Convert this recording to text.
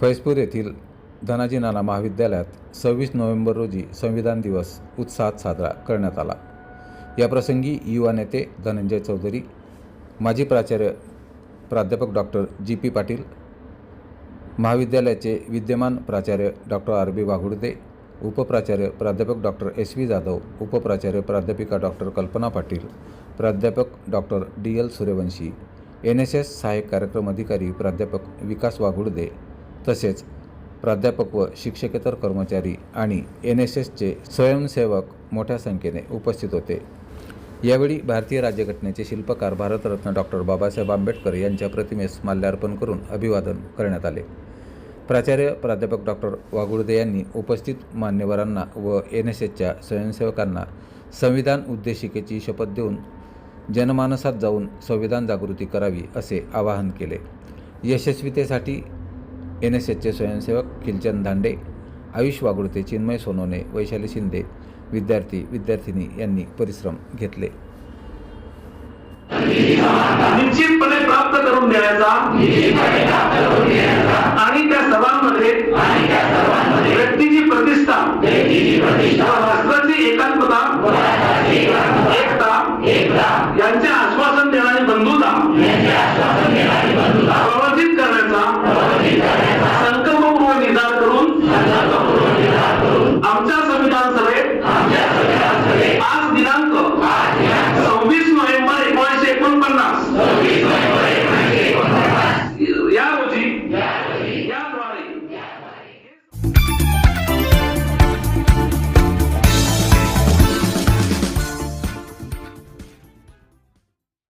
फैजपूर येथील धनाजी नाना महाविद्यालयात सव्वीस नोव्हेंबर रोजी संविधान दिवस उत्साहात साजरा करण्यात आला. याप्रसंगी युवा नेते धनंजय चौधरी माजी प्राचार्य प्राध्यापक डॉक्टर जी पी पाटील महाविद्यालयाचे विद्यमान प्राचार्य डॉक्टर आर बी वाघुडदे उपप्राचार्य प्राध्यापक डॉक्टर एस व्ही जाधव उपप्राचार्य प्राध्यापिका डॉक्टर कल्पना पाटील प्राध्यापक doctor D L Suryavanshi N S S सहाय्यक कार्यक्रम अधिकारी प्राध्यापक विकास वाघुडदे तसेच प्राध्यापक व शिक्षकेतर कर्मचारी आणि एन एस एसचे स्वयंसेवक मोठ्या संख्येने उपस्थित होते. यावेळी भारतीय राज्यघटनेचे शिल्पकार भारतरत्न डॉक्टर बाबासाहेब आंबेडकर यांच्या प्रतिमेस माल्यार्पण करून अभिवादन करण्यात आले. प्राचार्य प्राध्यापक डॉक्टर वाघुर्दे यांनी उपस्थित मान्यवरांना व एन एस एसच्या स्वयंसेवकांना संविधान उद्देशिकेची शपथ देऊन जनमानसात जाऊन संविधान जागृती करावी असे आवाहन केले. यशस्वीतेसाठी एन एस एसचे स्वयंसेवक खिलचंद दांडे आयुष वागुडते चिन्मय सोनवणे वैशाली शिंदे विद्यार्थी विद्यार्थिनी यांनी परिश्रम घेतले. निश्चितपणे प्राप्त करून देण्याचा आणि त्या सर्वांमध्ये व्यक्तीची प्रतिष्ठा राष्ट्राची एकात्मता एकता यांचे आश्वासन देणारी बंधुता.